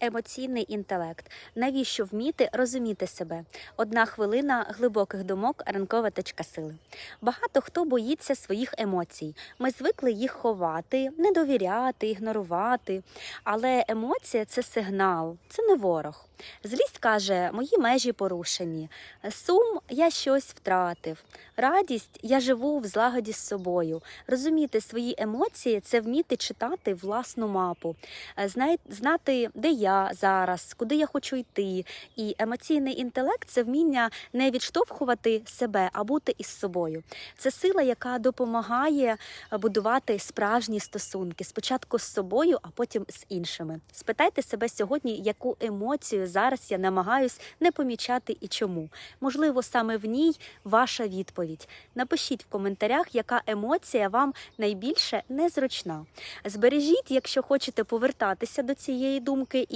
Емоційний інтелект. Навіщо вміти розуміти себе? Одна хвилина глибоких думок, ранкова точка сили. Багато хто боїться своїх емоцій. Ми звикли їх ховати, не довіряти, ігнорувати. Але емоція це сигнал, це не ворог. Злість каже, мої межі порушені. Сум я щось втратив. Радість я живу в злагоді з собою. Розуміти свої емоції це вміти читати власну мапу, знати, де я зараз, куди я хочу йти. І емоційний інтелект це вміння не відштовхувати себе, а бути із собою. Це сила, яка допомагає е, будувати справжні стосунки спочатку з собою, а потім з іншими. Спитайте себе сьогодні, яку емоцію зараз я намагаюсь не помічати і чому. Можливо, саме в ній ваша відповідь. Напишіть в коментарях, яка емоція вам найбільше незручна. Збережіть, якщо хочете повертатися до цієї думки,